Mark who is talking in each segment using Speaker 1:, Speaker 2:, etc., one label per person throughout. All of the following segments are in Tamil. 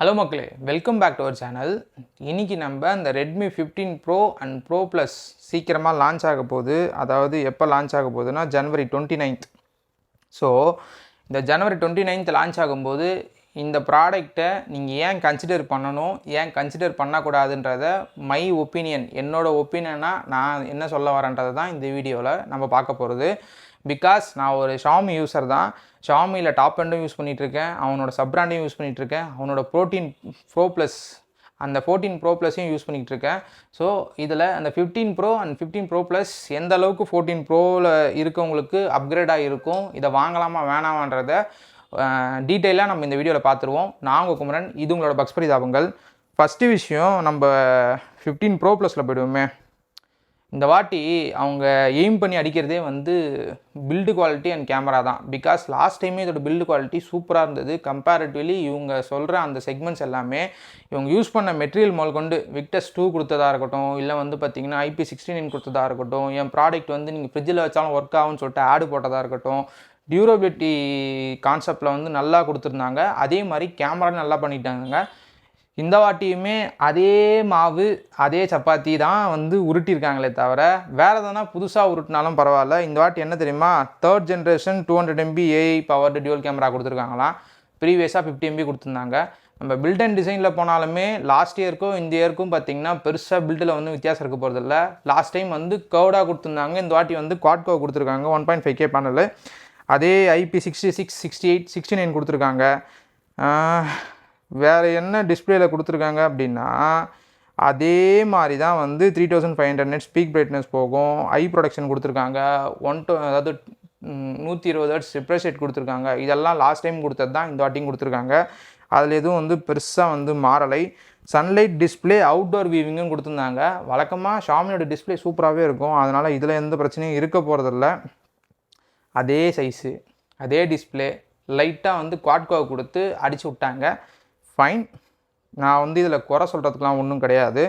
Speaker 1: ஹலோ மக்களே. Welcome back to our channel இன்னைக்கு நம்ம அந்த Redmi fifteen pro and pro plus சீக்கிரமாக லான்ச் ஆக போகுது. அதாவது எப்போ லான்ச் ஆக போகுதுன்னா ஜனவரி டுவெண்ட்டி நைன்த் ஸோ இந்த ஜனவரி டுவெண்ட்டி நைன்த் லான்ச் ஆகும்போது இந்த ப்ராடக்டை நீங்கள் ஏன் கன்சிடர் பண்ணணும்? ஏன் கன்சிடர் பண்ணக்கூடாதுன்றத மை ஒப்பீனியன் என்னோடய ஒப்பீனியனாக நான் என்ன சொல்ல வரேன்றதை தான் இந்த வீடியோவில் நம்ம பார்க்க போகிறது பிகாஸ் நான் ஒரு ஷாமி யூஸர் தான். ஷாமியில் டாப் எண்டும் யூஸ் பண்ணிகிட்ருக்கேன் அவனோட சப் ப்ராண்டையும் யூஸ் பண்ணிகிட்ருக்கேன் அவனோட ப்ரோட்டீன் ப்ரோ ப்ளஸ் அந்த ஃபோர்டீன் ப்ரோ ப்ளஸையும் யூஸ் பண்ணிகிட்டு இருக்கேன் ஸோ இதில் அந்த fifteen pro and fifteen pro plus எந்த அளவுக்கு ஃபோர்டீன் ப்ரோவில் இருக்கவங்களுக்கு அப்கிரேடாக இருக்கும் இதை வாங்கலாமா வேணாமான்றத டீட்டெயிலாக நம்ம இந்த வீடியோவில் பார்த்துருவோம். நான் உங்கள் குமரன் இது உங்களோட பக்ஸ் பரிதாபங்கள் ஃபஸ்ட்டு விஷயம் நம்ம ஃபிஃப்டீன் ப்ரோ ப்ளஸில் போயிடுவோமே. இந்த வாட்டி அவங்க எய்ம் பண்ணி அடிக்கிறதே வந்து பில்டு குவாலிட்டி அண்ட் கேமரா தான். பிகாஸ் லாஸ்ட் டைமே இதோட பில்டு குவாலிட்டி சூப்பராக இருந்தது. கம்பேரிட்டிவ்லி இவங்க சொல்கிற அந்த செக்மெண்ட்ஸ் எல்லாமே இவங்க யூஸ் பண்ண மெட்டீரியல் முதல் கொண்டு விக்டஸ் டூ கொடுத்ததா இருக்கட்டும் இல்லை வந்து பார்த்தீங்கன்னா ஐபி சிக்ஸ்டி நைன் கொடுத்ததா இருக்கட்டும் என் ப்ராடக்ட் வந்து நீங்கள் ஃப்ரிட்ஜில் வச்சாலும் ஒர்க் ஆகும்னு சொல்லிட்டு ஆடு போட்டதாக இருக்கட்டும் டியூரபிலிட்டி கான்செப்டில் வந்து நல்லா கொடுத்துருந்தாங்க. அதே மாதிரி கேமரா நல்லா பண்ணிட்டாங்க. இந்த வாட்டியுமே அதே மாவு அதே சப்பாத்தி தான் வந்து உருட்டியிருக்காங்களே தவிர வேறு எதனா புதுசாக உருட்டினாலும் பரவாயில்ல. இந்த வாட்டி என்ன தெரியுமா? Third generation two hundred MP AI powered dual camera கொடுத்துருக்காங்களாம். ப்ரீவியஸாக ஃபிஃப்டி எம்பி கொடுத்துருந்தாங்க. நம்ம பில்ட் அண்ட் டிசைனில் போனாலுமே லாஸ்ட் இயருக்கும் இந்த இயருக்கும் பார்த்தீங்கன்னா பெருசாக பில்டில் வந்து வித்தியாசம் இருக்க போகிறதில்ல லாஸ்ட் டைம் வந்து கவுடாக கொடுத்துருந்தாங்க. இந்த வாட்டி வந்து குவாட் கோ கொடுத்துருக்காங்க. One point five K panel அதே IP sixty six sixty eight sixty nine கொடுத்துருக்காங்க வேறு என்ன டிஸ்பிளேயில் கொடுத்துருக்காங்க அப்படின்னா அதே மாதிரி தான் வந்து three thousand five hundred nit peak brightness போகும். ஐ ப்ரொடக்ஷன் கொடுத்துருக்காங்க. ஒன் டூ அதாவது நூற்றி இருபது ஹர்ட்ஸ் ரிப்ரெஸ் ரேட் கொடுத்துருக்காங்க. இதெல்லாம் லாஸ்ட் டைம் கொடுத்தது தான் இந்த வாட்டியும் கொடுத்துருக்காங்க. அதில் எதுவும் வந்து பெருசாக வந்து மாறலை. சன்லைட் டிஸ்பிளே அவுட்டோர் வியூவிங்கும் கொடுத்துருந்தாங்க. வழக்கமாக ஷாமியோட டிஸ்பிளே சூப்பராகவே இருக்கும். அதனால் இதில் எந்த பிரச்சனையும் இருக்க போகிறதில்ல அதே சைஸு அதே டிஸ்பிளே லைட்டாக வந்து குவாட்கோ கொடுத்து அடிச்சு விட்டாங்க. ஃபைன் நான் வந்து இதில் குறை சொல்கிறதுக்கெலாம் ஒன்றும் கிடையாது.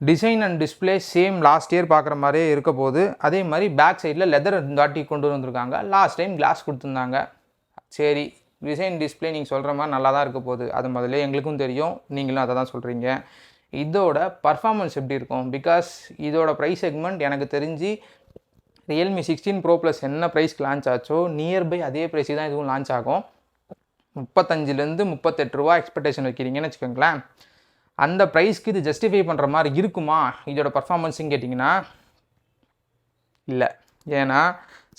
Speaker 1: Design and display same last year பார்க்குற மாதிரியே இருக்க போது அதே மாதிரி பேக் சைடில் லெதர் தாட்டி கொண்டு வந்திருக்காங்க. லாஸ்ட் டைம் கிளாஸ் கொடுத்துருந்தாங்க. சரி டிசைன் டிஸ்பிளே நீங்கள் சொல்கிற மாதிரி நல்லா தான் இருக்க போகுது. அது முதல்ல எங்களுக்கும் தெரியும். நீங்களும் அதை தான் சொல்கிறீங்க இதோட பர்ஃபார்மன்ஸ் எப்படி இருக்கும்? பிகாஸ் இதோட ப்ரைஸ் செக்மெண்ட் எனக்கு தெரிஞ்சு ரியல்மி சிக்ஸ்டீன் ப்ரோ ப்ளஸ் என்ன ப்ரைஸ்க்கு லான்ச் ஆச்சோ நியர்பை அதே ப்ரைஸுக்கு தான் இதுவும் லான்ச் ஆகும். முப்பத்தஞ்சிலேருந்து முப்பத்தெட்டு ரூபா எக்ஸ்பெக்டேஷன் வைக்கிறீங்கன்னு வச்சுக்கோங்களேன். அந்த ப்ரைஸ்க்கு இது ஜஸ்டிஃபை பண்ணுற மாதிரி இருக்குமா? இதோட பர்ஃபார்மன்ஸுன்னு கேட்டிங்கன்னா இல்லை. ஏன்னா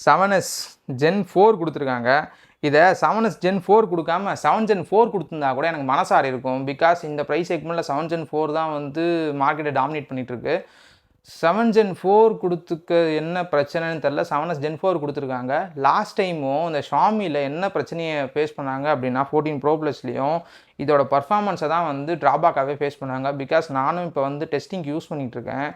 Speaker 1: செவன் எஸ் ஜென் ஃபோர் கொடுத்துருக்காங்க. இதை செவன் எஸ் ஜென் ஃபோர் கொடுக்காம செவன் ஜென் ஃபோர் கொடுத்துருந்தா கூட எனக்கு மனசாரி இருக்கும். பிகாஸ் இந்த ப்ரைஸ் செக்மெண்ட்டில் செவன் ஜென் ஃபோர் தான் வந்து மார்க்கெட்டை டாமினேட் பண்ணிகிட்ருக்கு செவன் ஜென் ஃபோர் கொடுத்துக்க என்ன பிரச்சனைன்னு தெரில செவன் எஸ் ஜென் ஃபோர் கொடுத்துருக்காங்க. லாஸ்ட் டைமும் இந்த ஷாமியில் என்ன பிரச்சனையை ஃபேஸ் பண்ணாங்க அப்படின்னா ஃபோர்டீன் ப்ரோ ப்ளஸ்லேயும் இதோட பர்ஃபார்மன்ஸை தான் வந்து ட்ராபேக்காகவே ஃபேஸ் பண்ணாங்க. பிகாஸ் நானும் இப்போ வந்து டெஸ்டிங் யூஸ் பண்ணிகிட்ருக்கேன்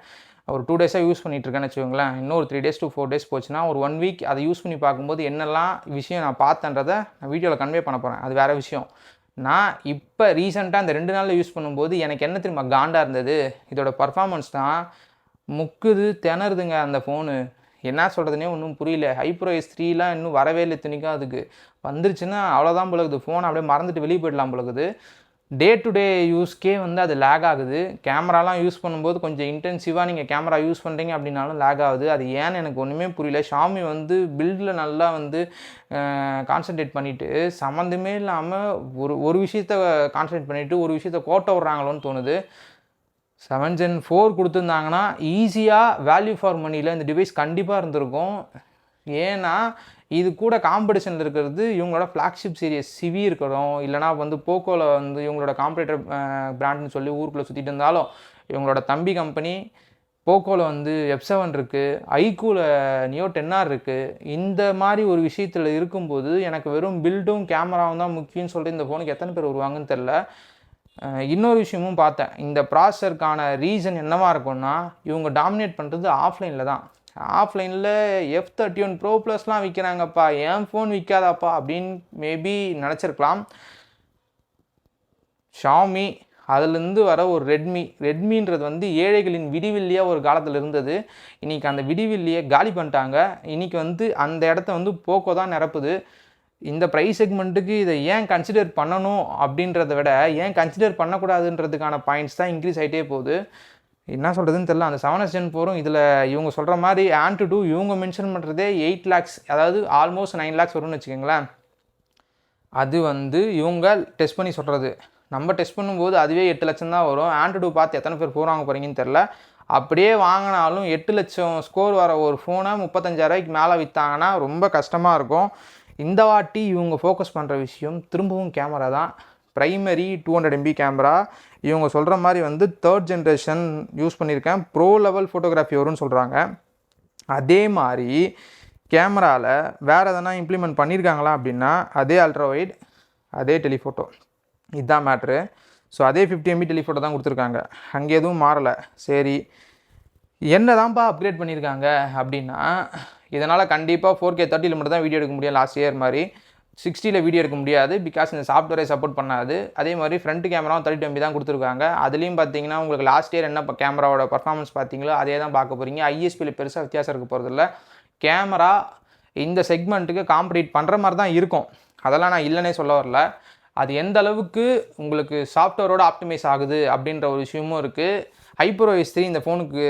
Speaker 1: ஒரு டூ டேஸாக யூஸ் பண்ணிகிட்ருக்கேன்னு வச்சுக்கோங்களேன். இன்னும் ஒரு three days two four days போச்சுன்னா ஒரு ஒன் வீக் அதை யூஸ் பண்ணி பார்க்கும்போது என்னெல்லாம் விஷயம் நான் பார்த்தன்றதை நான் வீடியோவில் கன்வே பண்ண போகிறேன் அது வேறு விஷயம். நான் இப்போ ரீசெண்டாக இந்த ரெண்டு நாளில் யூஸ் பண்ணும்போது எனக்கு என்ன தெரியுமா காண்டாக இருந்தது? இதோட பர்ஃபார்மன்ஸ் தான் முக்குது திணறுதுங்க அந்த ஃபோனு என்ன சொல்கிறதுனே ஒன்றும் புரியல. ஹைப்ரோ எஸ் த்ரீலாம் இன்னும் வரவே இல்லை துணிக்கும் அதுக்கு. வந்துருச்சுன்னா அவ்வளோதான் போலகுது. ஃபோன் அப்படியே மறந்துட்டு வெளியே போயிடலாம் பழகுது டே டு டே யூஸ்க்கே வந்து அது லேக் ஆகுது. கேமராலாம் யூஸ் பண்ணும்போது கொஞ்சம் இன்டென்சிவாக நீங்கள் கேமரா யூஸ் பண்ணுறீங்க அப்படின்னாலும் லேக் ஆகுது. அது ஏன்னு எனக்கு ஒன்றுமே புரியல. ஷாமி வந்து பில்டில் நல்லா வந்து கான்சன்ட்ரேட் பண்ணிவிட்டு சம்மந்தமே இல்லாமல் ஒரு ஒரு விஷயத்த கான்சன்ட்ரேட் பண்ணிவிட்டு ஒரு விஷயத்த கோட்டை விட்றாங்களோன்னு தோணுது. செவன் ஜென் ஃபோர் கொடுத்துருந்தாங்கன்னா ஈஸியாக வேல்யூ ஃபார் மணியில் இந்த டிவைஸ் கண்டிப்பாக இருந்திருக்கும். ஏன்னா இது கூட காம்படிஷனில் இருக்கிறது இவங்களோட ஃப்ளாக்ஷிப் சீரியஸ் சிவி இருக்கட்டும் இல்லைனா வந்து போக்கோவில் வந்து இவங்களோட காம்படேட்டர் பிராண்ட்னு சொல்லி ஊருக்குள்ளே சுற்றிட்டு இருந்தாலும் இவங்களோட தம்பி கம்பெனி போக்கோவில் வந்து எஃப் செவன் இருக்குது ஐக்கூவில் நியோ டென்ஆர் இருக்குது இந்த மாதிரி ஒரு விஷயத்தில் இருக்கும்போது எனக்கு வெறும் பில்டும் கேமராவும் தான் முக்கியம்னு சொல்லிட்டு இந்த ஃபோனுக்கு எத்தனை பேர் வருவாங்கன்னு தெரில இன்னொரு விஷயமும் பார்த்தேன். இந்த ப்ராசருக்கான ரீசன் என்னவாக இருக்கும்னா இவங்க டாமினேட் பண்ணுறது ஆஃப்லைனில் தான். ஆஃப்லைனில் எஃப் தேர்ட்டி ஒன் ப்ரோ ப்ளஸ்லாம் விற்கிறாங்கப்பா என் ஃபோன் விற்காதாப்பா அப்படின்னு மேபி நினச்சிருக்கலாம். ஷாமி அதுலேருந்து வர ஒரு ரெட்மி ரெட்மின்றது வந்து ஏழைகளின் விடிவில்லியாக ஒரு காலத்தில் இருந்தது. இன்றைக்கி அந்த விடிவில்லியை காலி பண்ணிட்டாங்க. இன்றைக்கி வந்து அந்த இடத்த வந்து போக்கோ தான் நிரப்புது. இந்த ப்ரைஸ் செக்மெண்ட்டுக்கு இதை ஏன் கன்சிடர் பண்ணணும் அப்படின்றத விட ஏன் கன்சிடர் பண்ணக்கூடாதுன்றதுக்கான பாயிண்ட்ஸ் தான் இன்க்ரீஸ் ஆகிட்டே போகுது. என்ன சொல்கிறதுன்னு தெரியல. அந்த செவன் எஸ் போரும் இதில் இவங்க சொல்கிற மாதிரி ஆன்டு டூ இவங்க மென்ஷன் பண்ணுறதே எயிட் லேக்ஸ் அதாவது ஆல்மோஸ்ட் நைன் லேக்ஸ் வரும்னு வச்சுக்கோங்களேன். அது வந்து இவங்க டெஸ்ட் பண்ணி சொல்கிறது நம்ம டெஸ்ட் பண்ணும்போது அதுவே எட்டு லட்சம் தான் வரும். ஆண்ட்ரு டூ பார்த்து எத்தனை பேர் ஃபோன் வாங்க போகிறீங்கன்னு தெரில அப்படியே வாங்கினாலும் எட்டு லட்சம் ஸ்கோர் வர ஒரு ஃபோனை முப்பத்தஞ்சாயிரூபாய்க்கு மேலே விற்றாங்கன்னா ரொம்ப கஷ்டமாக இருக்கும். இந்த வாட்டி இவங்க ஃபோக்கஸ் பண்ணுற விஷயம் திரும்பவும் கேமரா தான். Primary two hundred MP camera இவங்க சொல்கிற மாதிரி வந்து தேர்ட் ஜென்ரேஷன் யூஸ் பண்ணியிருக்கேன். ப்ரோ லெவல் ஃபோட்டோகிராஃபி வரும்னு சொல்கிறாங்க அதே மாதிரி கேமராவில் வேறு எதனா இம்ப்ளிமெண்ட் பண்ணியிருக்காங்களா அப்படின்னா அதே அல்ட்ராவைட் அதே டெலிஃபோட்டோ இதுதான் மேட்ரு ஸோ அதே ஃபிஃப்டி எம்பி டெலிஃபோட்டோ தான் கொடுத்துருக்காங்க. அங்கே எதுவும் மாறலை. சரி. என்ன தான்ப்பா அப்கிரேட் பண்ணியிருக்காங்க அப்படின்னா இதனால் கண்டிப்பாக ஃபோர் கே தேர்ட்டியில் மட்டும் தான் வீடியோ எடுக்க முடியும் லாஸ்ட் இயர் மாதிரி. சிக்ஸ்டியில் வீடியோ எடுக்க முடியாது. பிகாஸ் இந்த சாஃப்ட்வேரை சப்போர்ட் பண்ணாது. அதே மாதிரி ஃப்ரண்ட் கேமராவும் தேர்ட்டி எம்பி தான் கொடுத்துருக்காங்க. அதுலேயும் பார்த்தீங்கன்னா உங்களுக்கு லாஸ்ட் இயர் என்ன கேமராவோட பர்ஃபார்மன்ஸ் பார்த்தீங்களோ அதே தான் பார்க்க போகிறீங்க ஐஎஸ்பியில் பெருசாக வித்தியாசம் இருக்க போகிறதில்ல கேமரா இந்த செக்மெண்ட்டுக்கு காம்படிட் பண்ணுற மாதிரி தான் இருக்கும். அதெல்லாம் நான் இல்லைனே சொல்ல வரல. அது எந்த அளவுக்கு உங்களுக்கு சாஃப்ட்வேரோட ஆப்டிமைஸ் ஆகுது அப்படின்ற ஒரு விஷயமும் இருக்குது ஹைப்பரோ எஸ் த்ரீ இந்த ஃபோனுக்கு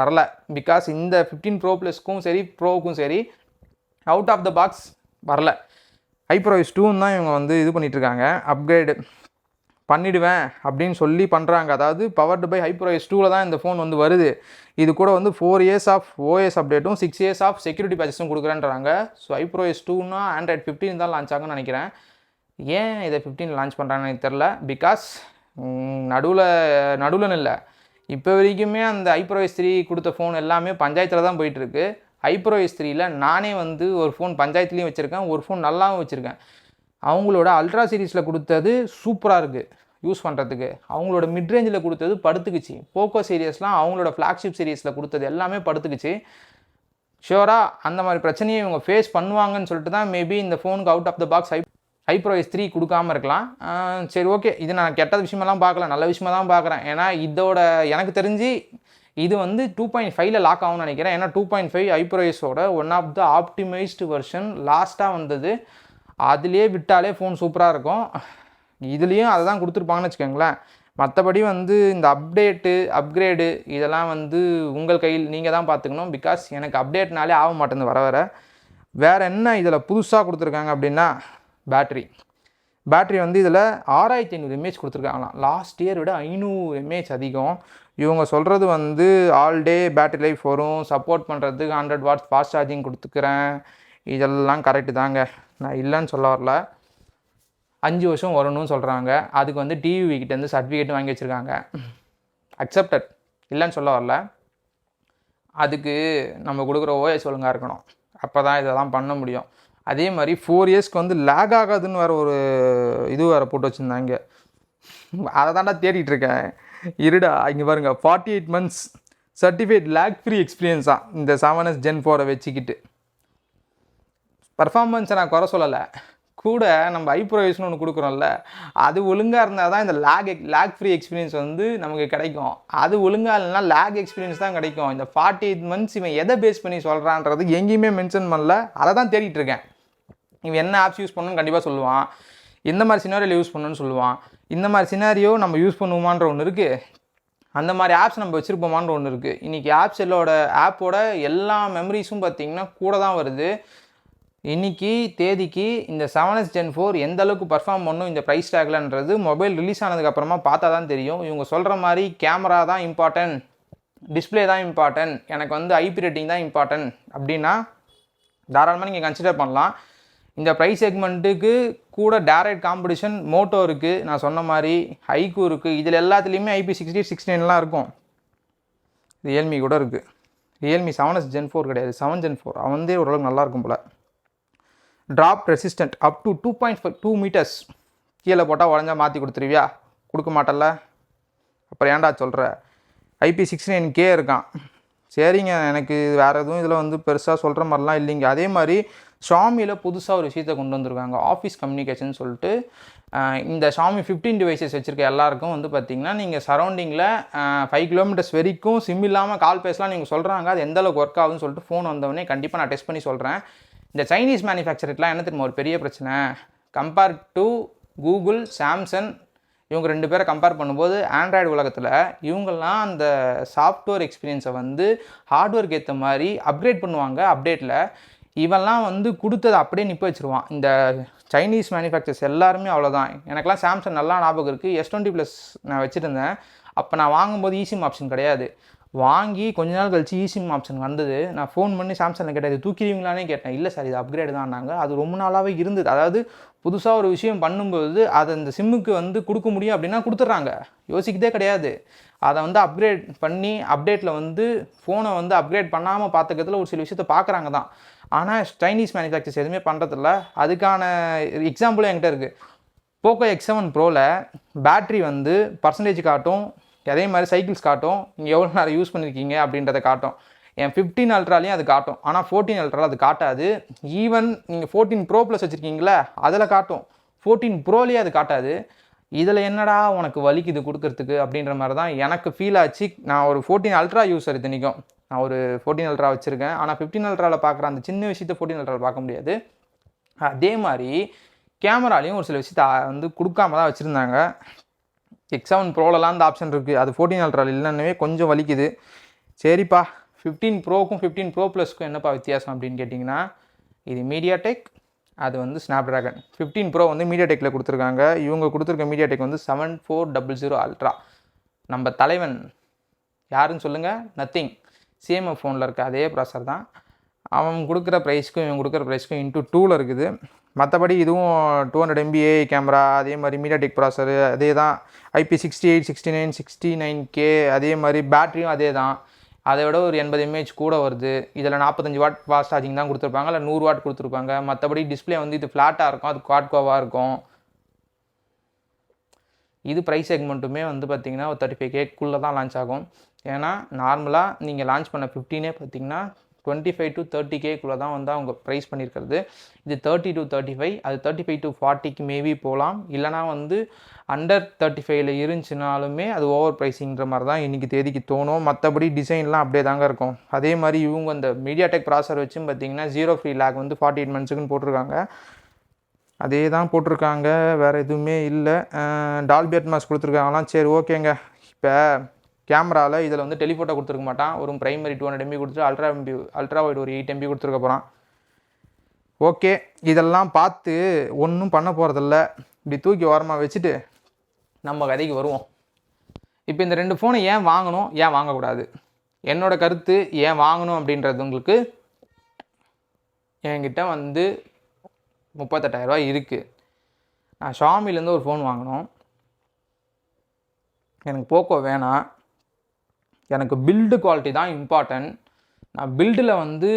Speaker 1: வரல. பிகாஸ் இந்த ஃபிஃப்டீன் ப்ரோ ப்ளஸ்க்கும் சரி ப்ரோவுக்கும் சரி அவுட் ஆஃப் த பாக்ஸ் வரல. ஹைப்ரோ எஸ் டூன்னு தான் இவங்க வந்து இது பண்ணிகிட்ருக்காங்க அப்கிரேடு பண்ணிடுவேன் அப்படின்னு சொல்லி பண்ணுறாங்க அதாவது பவர்டு பை ஹைப்ரோ எஸ் டூவில் தான் இந்த ஃபோன் வந்து வருது. இது கூட வந்து ஃபோர் இயர்ஸ் ஆஃப் ஓஎஸ் அப்டேட்டும் சிக்ஸ் இயர்ஸ் ஆஃப் செக்யூரிட்டி பேச்சஸும் கொடுக்குறேன்றாங்க. ஸோ ஹைப்ரோ எஸ் டூனா ஆண்ட்ராய்ட் ஃபிஃப்டின் தான் லான்ச் ஆகும்னு நினைக்கிறேன். ஏன் இதை ஃபிஃப்டீன் லான்ச் பண்ணுறாங்கன்னு எனக்கு தெரில பிகாஸ் நடுவில் நடுவில் இல்லை. இப்போ வரைக்குமே அந்த ஐப்ரோ எஸ் த்ரீ கொடுத்த ஃபோன் எல்லாமே பஞ்சாயத்தில் தான் போயிட்டுருக்கு. ஐப்ரோ எஸ் த்ரீயில் நானே வந்து ஒரு ஃபோன் பஞ்சாயத்துலேயும் வச்சுருக்கேன் ஒரு ஃபோன் நல்லாவும் வச்சுருக்கேன். அவங்களோட அல்ட்ரா சீரீஸில் கொடுத்தது சூப்பராக இருக்குது யூஸ் பண்ணுறதுக்கு அவங்களோட மிட்ரேஞ்சில் கொடுத்தது படுத்துக்குச்சு. போக்கோ சீரியஸ்லாம் அவங்களோட ஃப்ளாக்ஷிப் சீரீஸில் கொடுத்தது எல்லாமே படுத்துக்குச்சு. ஷியோராக அந்த மாதிரி பிரச்சனையை இவங்க ஃபேஸ் பண்ணுவாங்கன்னு சொல்லிட்டு தான் மேபி இந்த ஃபோனுக்கு அவுட் ஆஃப் த பாக்ஸ் ஐ ஐப்ரோ எஸ் த்ரீ கொடுக்காம இருக்கலாம். சரி ஓகே இது நான் கெட்ட விஷயமெல்லாம் பார்க்கல நல்ல விஷயமா தான் பார்க்குறேன். ஏன்னா இதோட எனக்கு தெரிஞ்சு இது வந்து டூ பாயிண்ட் ஃபைவ்ல லாக் ஆகும்னு நினைக்கிறேன். ஏன்னா two point five ஐப்ரோஎஸோட one of the optimised version லாஸ்ட்டாக வந்தது. அதுலேயே விட்டாலே ஃபோன் சூப்பராக இருக்கும். இதுலேயும் அதை தான் கொடுத்துருப்பாங்கன்னு வச்சுக்கோங்களேன். மற்றபடி வந்து இந்த அப்டேட்டு அப்கிரேடு இதெல்லாம் வந்து உங்கள் கையில் நீங்கள் தான் பார்த்துக்கணும். பிகாஸ் எனக்கு அப்டேட்னாலே ஆக மாட்டேங்குது வர வர. வேறு என்ன இதில் புதுசாக கொடுத்துருக்காங்க அப்படின்னா பேட்ரி பேட்ரி வந்து இதில் ஆறாயிரத்தி ஐநூறு எம்ஏஹெச் கொடுத்துருக்காங்களாம். லாஸ்ட் இயர் விட ஐநூறு எம்ஏஹெச் அதிகம். இவங்க சொல்கிறது வந்து ஆல் டே பேட்டரி லைஃப் வரும். சப்போர்ட் பண்ணுறதுக்கு ஹண்ட்ரட் வாட்ஸ் ஃபாஸ்ட் சார்ஜிங் கொடுத்துக்கிறேன். இதெல்லாம் கரெக்டு தாங்க. நான் இல்லைன்னு சொல்ல வரல. அஞ்சு வருஷம் வரணும்னு சொல்கிறாங்க அதுக்கு வந்து டிவி கிட்டேருந்து சர்டிஃபிகேட் வாங்கி வச்சுருக்காங்க. அக்செப்டட் இல்லைன்னு சொல்ல வரல. அதுக்கு நம்ம கொடுக்குற ஓஎஸ் ஒழுங்காக இருக்கணும். அப்போ தான் இதெல்லாம் பண்ண முடியும். அதே மாதிரி ஃபோர் இயர்ஸ்க்கு வந்து லேக் ஆகாதுன்னு வேறு ஒரு இது வேறு போட்டு வச்சுருந்தாங்க. அதை தாண்டா தேடிட்டுருக்கேன் இருடா இங்கே பாருங்க forty eight months certified lag free எக்ஸ்பீரியன்ஸாக இந்த செவன் எஸ் ஜென் ஃபோரை வச்சுக்கிட்டு. பர்ஃபார்மன்ஸை நான் குறை சொல்லலை. கூட நம்ம ஐப்ரோவேஷன் ஒன்று கொடுக்குறோம்ல அது ஒழுங்காக இருந்தால் தான் இந்த லேக் லேக் ஃப்ரீ எக்ஸ்பீரியன்ஸ் வந்து நமக்கு கிடைக்கும். அது ஒழுங்காக இல்லைனா லேக் எக்ஸ்பீரியன்ஸ் தான் கிடைக்கும். இந்த ஃபார்ட்டி எயிட் மந்த்ஸ் இவன் எதை பேஸ் பண்ணி சொல்கிறான்றது எங்கேயுமே மென்ஷன் பண்ணல. அதை தான் தேடிட்டு இருக்கேன். இவன் என்ன ஆப்ஸ் யூஸ் பண்ணணும்னு கண்டிப்பாக சொல்லுவான். இந்த மாதிரி சினாரியில் யூஸ் பண்ணணும்னு சொல்லுவான். இந்த மாதிரி சினாரியோ நம்ம யூஸ் பண்ணுவோமான்ற ஒன்று இருக்குது அந்த மாதிரி ஆப்ஸ் நம்ம வச்சுருப்போமான்ற ஒன்று இருக்குது இன்றைக்கி ஆப்ஸ் எல்லோட ஆப்போட எல்லா மெமரிஸும் பார்த்திங்கன்னா கூட தான் வருது. இன்னைக்கு தேதிக்கு இந்த செவன் எஸ் ஜென் ஃபோர் எந்த அளவுக்கு பர்ஃபார்ம் பண்ணும் இந்த ப்ரைஸ் டேக்லன்றது மொபைல் ரிலீஸ் ஆனதுக்கப்புறமா பார்த்தா தான் தெரியும். இவங்க சொல்கிற மாதிரி கேமரா தான் இம்பார்ட்டன்ட் டிஸ்பிளே தான் இம்பார்ட்டன்ட் எனக்கு வந்து ஐபி ரேட்டிங் தான் இம்பார்ட்டன்ட் அப்படின்னா தாராளமாக நீங்கள் கன்சிடர் பண்ணலாம். இந்த ப்ரைஸ் செக்மெண்ட்டுக்கு கூட டேரக்ட் காம்படிஷன் மோட்டோ இருக்குது நான் சொன்ன மாதிரி ஹைக்கு இருக்குது இதில் எல்லாத்துலேயுமே ஐபி சிக்ஸ்டி சிக்ஸ் நைன்லாம் இருக்கும். ரியல்மி கூட இருக்குது Realme seven S gen four கிடையாது. செவன் ஜென் ஃபோர் அவந்தே ஓரளவுக்கு நல்லா இருக்கும் போல். Drop resistant up to two point five two metres கீழே போட்டால் உடஞ்சா மாற்றி கொடுத்துருவியா? கொடுக்க மாட்டல்ல. அப்புறம் ஏன்டா சொல்கிற ஐபி சிக்ஸ் நைன் கே இருக்கான். சரிங்க எனக்கு வேறு எதுவும் இதில் வந்து பெருசாக சொல்கிற மாதிரிலாம் இல்லைங்க. அதே மாதிரி ஷாமியில் புதுசாக ஒரு விஷயத்தை கொண்டு வந்திருக்காங்க. ஆஃபீஸ் கம்யூனிகேஷன் சொல்லிட்டு இந்த ஷாமி ஃபிஃப்டீன் டிவைசஸ் வச்சுருக்க எல்லாருக்கும் வந்து பார்த்தீங்கன்னா நீங்கள் சரௌண்டிங்கில் ஃபைவ் கிலோமீட்டர்ஸ் வரைக்கும் சிம் இல்லாமல் கால் பேசலாம் நீங்கள் சொல்கிறாங்க அது எந்தளவுக்கு ஒர்க் ஆகுதுன்னு சொல்லிட்டு ஃபோன் வந்தவொடனே கண்டிப்பாக நான் டெஸ்ட் பண்ணி சொல்கிறேன் இந்த சைனீஸ் மேனுஃபேக்சர்லாம் என்ன தெரியுமா ஒரு பெரிய பிரச்சனை? கம்பேர் டு கூகுள் சாம்சங் இவங்க ரெண்டு பேரை கம்பேர் பண்ணும்போது ஆண்ட்ராய்டு உலகத்தில் இவங்கெல்லாம் அந்த சாஃப்ட்வேர் எக்ஸ்பீரியன்ஸை வந்து ஹார்ட்வேருக்கு ஏற்ற மாதிரி அப்கிரேட் பண்ணுவாங்க. அப்டேட்டில் இவெல்லாம் வந்து கொடுத்ததை அப்படியே நிற்ப வச்சிருவான். இந்த சைனீஸ் மேனுஃபேக்சர்ஸ் எல்லாருமே அவ்வளோதான் எனக்குலாம் சாம்சங் நல்லா ஞாபகம் இருக்குது எஸ் டுவெண்ட்டி ப்ளஸ் நான் வச்சுருந்தேன். அப்போ நான் வாங்கும்போது ஈசிம் ஆப்ஷன் கிடையாது. வாங்கி கொஞ்ச நாள் கழிச்சு ஈசிம் ஆப்ஷன் வந்தது. நான் ஃபோன் பண்ணி சாம்சங்கில் கேட்டேன் இது தூக்கிடுவீங்களானே? கேட்டேன். இல்லை சார் இது அப்கிரேடு தான்னாங்க. அது ரொம்ப நாளாகவே இருந்தது. அதாவது புதுசாக ஒரு விஷயம் பண்ணும்போது அதை அந்த சிம்முக்கு வந்து கொடுக்க முடியும் அப்படின்னா கொடுத்துட்றாங்க. யோசிக்கதே கிடையாது. அதை வந்து அப்கிரேட் பண்ணி அப்டேட்டில் வந்து ஃபோனை வந்து அப்கிரேட் பண்ணாமல் பார்த்துக்கிறதுல ஒரு சில விஷயத்த பார்க்குறாங்க தான். ஆனால் சைனீஸ் மேனுஃபேக்சர்ஸ் எதுவுமே பண்ணுறதில்ல அதுக்கான எக்ஸாம்பிளும் என்கிட்ட இருக்குது போக்கோ எக்ஸ் செவன் ப்ரோவில் பேட்ரி வந்து பர்சன்டேஜ் காட்டும் அதே மாதிரி சைக்கிள்ஸ் காட்டும். நீங்கள் எவ்வளோ நேரம் யூஸ் பண்ணியிருக்கீங்க அப்படின்றத காட்டும். என் ஃபிஃப்டீன் அல்ட்ராலையும் அது காட்டும். ஆனால் ஃபோர்டீன் அல்ட்ராவில் அது காட்டாது. ஈவன் நீங்கள் ஃபோர்டீன் ப்ரோ ப்ளஸ் வச்சுருக்கீங்களே அதில் காட்டும். ஃபோர்டீன் ப்ரோலேயே அது காட்டாது. இதில் என்னடா உனக்கு வலிக்குது கொடுக்கறதுக்கு அப்படின்ற மாதிரி தான் எனக்கு ஃபீல் ஆச்சு. நான் ஒரு ஃபோர்டீன் அல்ட்ரா யூஸர் இத்தனைக்கும். நான் ஒரு ஃபோர்டீன் அல்ட்ரா வச்சுருக்கேன். ஆனால் ஃபிஃப்டீன் அல்ட்ராவில் பார்க்குற அந்த சின்ன விஷயத்தை ஃபோர்டீன் அல்ட்ராவில் பார்க்க முடியாது. அதே மாதிரி கேமராலையும் ஒரு சில விஷயத்த வந்து கொடுக்காம தான் வச்சுருந்தாங்க. எக்ஸ் செவன் ப்ரோலலாம் அந்த ஆப்ஷன் இருக்குது அது ஃபோர்டீன் அல்ட்ரா இல்லைன்னே கொஞ்சம் வலிக்குது. சரிப்பா ஃபிஃப்டீன் ப்ரோக்கும் ஃபிஃப்டீன் ப்ரோ ப்ளஸ்க்கும் என்னப்பா வித்தியாசம் அப்படின்னு கேட்டிங்கன்னா இது மீடியா டெக் அது வந்து ஸ்னாப் ட்ராகன் ஃபிஃப்டீன் ப்ரோ வந்து மீடியா டெக்கில் கொடுத்துருக்காங்க. இவங்க கொடுத்துருக்க மீடியா டெக் வந்து seven four double zero ultra நம்ம தலைவன் யாருன்னு சொல்லுங்கள் நத்திங் சிஎம்எஃப் ஃபோனில் இருக்க அதே ப்ராசர் தான். அவன் கொடுக்குற ப்ரைஸ்க்கும் இவன் கொடுக்குற ப்ரைஸ்க்கும் இன்ட்டு டூவில் இருக்குது. மற்றபடி இதுவும் டூ ஹண்ட்ரட் எம்பிஏ கேமரா அதே மாதிரி மீடியாடெக் ப்ராசரு அதே தான். IP sixty eight sixty nine sixty nine K அதே மாதிரி பேட்டரியும் அதே தான். அதை விட ஒரு எண்பது எம்ஏஹெச் கூட வருது. இதில் நாற்பத்தஞ்சு வாட் ஃபாஸ்ட் சார்ஜிங் தான் கொடுத்துருப்பாங்க. இல்லை நூறு வாட் கொடுத்துருப்பாங்க. மற்றபடி டிஸ்பிளே வந்து இது ஃப்ளாட்டாக இருக்கும். அது குவாட்கோவாக இருக்கும். இது ப்ரைஸ் செக்மெண்ட்டுமே வந்து பார்த்தீங்கன்னா ஒரு தேர்ட்டி ஃபைவ் கேக்குள்ளே தான் லான்ச் ஆகும். ஏன்னா நார்மலாக நீங்கள் லான்ச் பண்ண ஃபிஃப்டீனே பார்த்தீங்கன்னா டுவெண்ட்டி ஃபைவ் டு தேர்ட்டி கேக்குள்ளே தான் வந்து அவங்க ப்ரைஸ் பண்ணியிருக்கிறது இது தேர்ட்டி டு தேர்ட்டி ஃபைவ் அது தேர்ட்டி ஃபைவ் டு ஃபார்ட்டிக்கு மேபி போகலாம் இல்லைனா வந்து அண்டர் தேர்ட்டி ஃபைவ்ல இருந்துச்சுனாலுமே அது ஓவர் ப்ரைஸிங்கிற மாதிரி தான் இன்றைக்கி தேதிக்கு தோணும். மற்றபடி டிசைன்லாம் அப்படியே தாங்க இருக்கும். அதே மாதிரி இவங்க அந்த மீடியா டெக் ப்ராசர் வச்சும் பார்த்தீங்கன்னா ஜீரோ ஃப்ரீ லேக் வந்து ஃபார்ட்டி எயிட் மந்த்ஸுக்குன்னு போட்டிருக்காங்க. அதே தான் போட்டிருக்காங்க. வேறு எதுவுமே இல்லை. டால்பி அட்மாஸ் கொடுத்துருக்காங்களாம். சரி ஓகேங்க இப்போ கேமராவில் இதில் வந்து டெலிஃபோட்டோ கொடுத்துருக்க மாட்டான். ஒரு பிரைமரி டூ ஹண்ட்ரட் எம்பி கொடுத்துட்டு அல்ட்ரா எம்பி அல்ட்ரா வைட் ஒரு எயிட் எம்பி கொடுத்துருக்க போகிறான் ஓகே இதெல்லாம் பார்த்து ஒன்றும் பண்ண போகிறதில்ல இப்படி தூக்கி ஓரமாக வச்சுட்டு நம்ம கதைக்கு வருவோம். இப்போ இந்த ரெண்டு ஃபோனை ஏன் வாங்கணும்? ஏன் வாங்கக்கூடாது? என்னோட கருத்து ஏன் வாங்கணும் அப்படின்றது உங்களுக்கு என்கிட்ட வந்து முப்பத்தெட்டாயிரரூவா இருக்குது நான் ஷாமிலேருந்து ஒரு ஃபோன் வாங்கினோம் எனக்கு போக்கோ வேணாம். எனக்கு பில்டு குவாலிட்டி தான் இம்பார்ட்டன்ட் நான் பில்டில் வந்து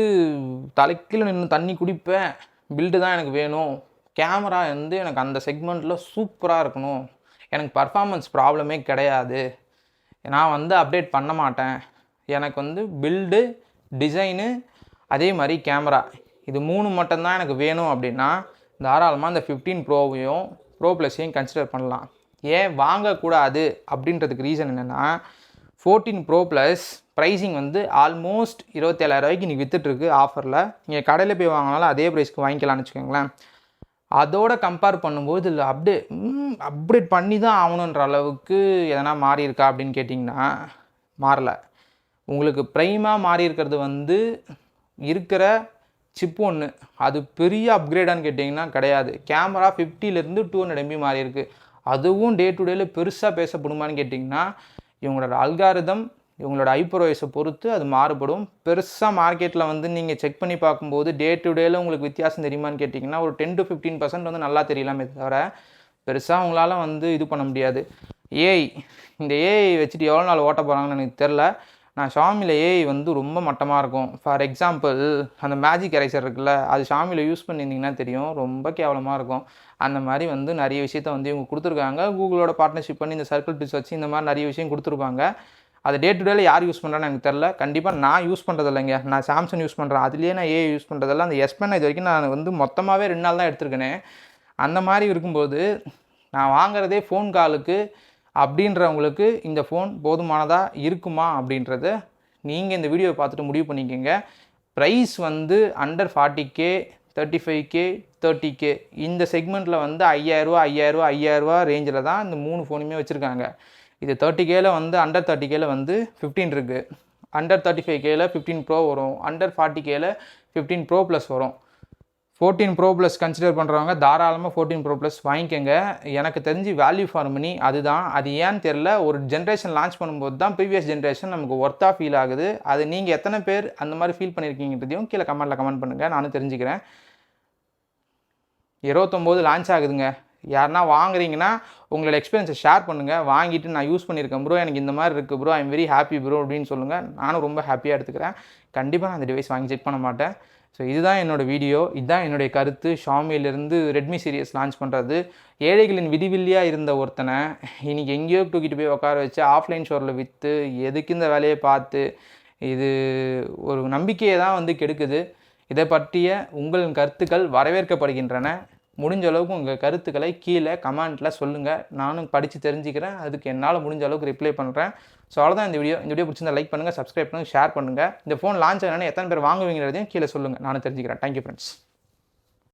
Speaker 1: தலைக்கீழ நின்று தண்ணி குடிப்பேன். பில்டு தான் எனக்கு வேணும். கேமரா வந்து எனக்கு அந்த செக்மெண்ட்டில் சூப்பராக இருக்கணும். எனக்கு பர்ஃபாமன்ஸ் ப்ராப்ளமே கிடையாது. நான் வந்து அப்டேட் பண்ண மாட்டேன். எனக்கு வந்து பில்டு டிசைனு அதே மாதிரி கேமரா இது மூணு மட்டும்தான் எனக்கு வேணும் அப்படின்னா தாராளமாக இந்த ஃபிஃப்டீன் ப்ரோவையும் ப்ரோ ப்ளஸையும் கன்சிடர் பண்ணலாம். ஏன் வாங்கக்கூடாது அப்படின்றதுக்கு ரீசன் என்னென்னா ஃபோர்டீன் ப்ரோ ப்ளஸ் ப்ரைஸிங் வந்து ஆல்மோஸ்ட் இருபத்தேழாயிரரூவாய்க்கு இன்றைக்கி விற்றுட்ருக்கு ஆஃபரில் நீங்கள் கடையில் போய் வாங்கினாலும் அதே ப்ரைஸ்க்கு வாங்கிக்கலாம்னு வச்சுக்கோங்களேன். அதோட கம்பேர் பண்ணும்போது இல்லை அப்டே அப்டேட் பண்ணி தான் ஆகணுன்ற அளவுக்கு எதனா மாறி இருக்கா அப்படின்னு கேட்டிங்கன்னா மாறலை. உங்களுக்கு ப்ரைமாக மாறி இருக்கிறது வந்து இருக்கிற சிப் ஒன்று அது பெரிய அப்கிரேடான்னு கேட்டிங்கன்னா கிடையாது. கேமரா ஃபிஃப்டிலேருந்து டூ ஹண்ட்ரட் எம்பி மாறிருக்கு அதுவும் டே டு டேல பெருசாக பேசப்படுமான்னு கேட்டிங்கன்னா இவங்களோட அல்காரிதம் இவங்களோட ஐப்ரோயஸை பொறுத்து அது மாறுபடும். பெருசாக மார்க்கெட்டில் வந்து நீங்கள் செக் பண்ணி பார்க்கும்போது டே டு டேல உங்களுக்கு வித்தியாசம் தெரியுமான்னு கேட்டிங்கன்னா ஒரு டென் டு ஃபிஃப்டீன் பர்சன்ட் வந்து நல்லா தெரியலாமே தவிர பெருசாக அவங்களால வந்து இது பண்ண முடியாது. ஏஐ இந்த ஏஐ வச்சுட்டு எவ்வளோ நாள் ஓட்ட போகிறாங்கன்னு எனக்கு தெரில நான் ஷாமியில் ஏஐ வந்து ரொம்ப மட்டமாக இருக்கும். ஃபார் எக்ஸாம்பிள் அந்த மேஜிக் எரேசர் இருக்குல்ல அது ஷாமியில் யூஸ் பண்ணியிருந்தீங்கன்னா தெரியும் ரொம்ப கேவலமாக இருக்கும். அந்த மாதிரி வந்து நிறைய விஷயத்த வந்து இவங்க கொடுத்துருக்காங்க. கூகுளோட பார்ட்னர்ஷிப் பண்ணி இந்த சர்க்கிள் பிஸ் வச்சு இந்த மாதிரி நிறைய விஷயம் கொடுத்துருப்பாங்க. அது டே டு டேல யார் யூஸ் பண்ணுறான்னு எனக்கு தெரில கண்டிப்பாக நான் யூஸ் பண்ணுறது இல்லைங்க நான் சாம்சங் யூஸ் பண்ணுறேன் அதுலேயே நான் ஏ யூஸ் பண்ணுறதில்ல அந்த எஸ் பென் இது வரைக்கும் நான் வந்து மொத்தமாகவே ரெண்டு நாள் தான் எடுத்திருக்கேனே. அந்த மாதிரி இருக்கும்போது நான் வாங்குறதே ஃபோன் காலுக்கு அப்படின்றவங்களுக்கு இந்த ஃபோன் போதுமானதாக இருக்குமா அப்படின்றத நீங்கள் இந்த வீடியோவை பார்த்துட்டு முடிவு பண்ணிக்கோங்க. ப்ரைஸ் வந்து under forty K thirty five K thirty K இந்த செக்மெண்ட்டில் வந்து ஐயாயிரரூவா ஐயாயிரரூவா ஐயாயிரரூவா ரேஞ்சில் தான் இந்த மூணு ஃபோனுமே வச்சுருக்காங்க. இது தேர்ட்டி கேல வந்து அண்டர் தேர்ட்டி கேல வந்து ஃபிஃப்டீன் இருக்குது அண்டர் தேர்ட்டி ஃபைவ் கேல ஃபிஃப்டீன் ப்ரோ வரும். அண்டர் ஃபார்ட்டி கேல ஃபிஃப்டீன் ப்ரோ ப்ளஸ் வரும். ஃபோர்டீன் ப்ரோ ப்ளஸ் கன்சிடர் பண்ணுறவங்க தாராளமாக ஃபோர்டீன் ப்ரோ ப்ளஸ் வாங்கிக்கோங்க. எனக்கு தெரிஞ்சு வேல்யூ ஃபார் மணி அதுதான். அது ஏன்னு தெரில ஒரு ஜென்ரேஷன் லான்ச் பண்ணும்போது தான் ப்ரீவியஸ் ஜென்ரேஷன் நமக்கு ஒர்த்தாக ஃபீல் ஆகுது. அது நீங்கள் எத்தனை பேர் அந்த மாதிரி ஃபீல் பண்ணியிருக்கீங்கன்றதையும் கீழே கமெண்ட்டில் கமெண்ட் பண்ணுங்கள் நானும் தெரிஞ்சுக்கிறேன். இருபத்தொம்போது லான்ச் ஆகுதுங்க. யாருன்னா வாங்குறீங்கன்னா உங்களோட எக்ஸ்பீரியன்ஸை ஷேர் பண்ணுங்கள் வாங்கிட்டு நான் யூஸ் பண்ணியிருக்கேன். ப்ரோ எனக்கு இந்த மாதிரி இருக்குது bro I'm very happy bro அப்படின்னு சொல்லுங்கள் நானும் ரொம்ப ஹாப்பியாக எடுத்துக்கிறேன். கண்டிப்பாக நான் அந்த டிவைஸ் வாங்கி செக் பண்ண மாட்டேன். ஸோ இதுதான் என்னோடய வீடியோ இதுதான் என்னுடைய கருத்து. ஷாமியிலேருந்து ரெட்மி சீரியஸ் லான்ச் பண்ணுறது ஏழைகளின் விதிவில்லியாக இருந்த ஒருத்தனை இன்றைக்கி எங்கேயோ தூக்கிட்டு போய் உட்கார வச்சு ஆஃப்லைன் ஷோரில் விற்று எதுக்கு இந்த வேலையை பார்த்து இது ஒரு நம்பிக்கையை தான் வந்து கெடுக்குது. இதை பற்றிய உங்களின் கருத்துக்கள் வரவேற்கப்படுகின்றன. முடிஞ்ச அளவுக்கு உங்கள் கருத்துக்களை கீழே கமெண்ட்டில் சொல்லுங்கள் நானும் படித்து தெரிஞ்சுக்கிறேன். அதுக்கு என்னால் முடிஞ்ச அளவுக்கு ரிப்ளை பண்ணுறேன் ஸோ அவ்வளோதான் இந்த வீடியோ இந்த வீடியோ பிடிச்சிருந்தா லைக் பண்ணுங்கள் சப்ஸ்கிரைப் பண்ணுங்கள் ஷேர் பண்ணுங்கள் இந்த ஃபோன் லான்ச் ஆனால் எத்தனை பேர் வாங்குவீங்கிறதையும் கீழே சொல்லுங்கள் நானும் தெரிஞ்சுக்கிறேன். Thank you friends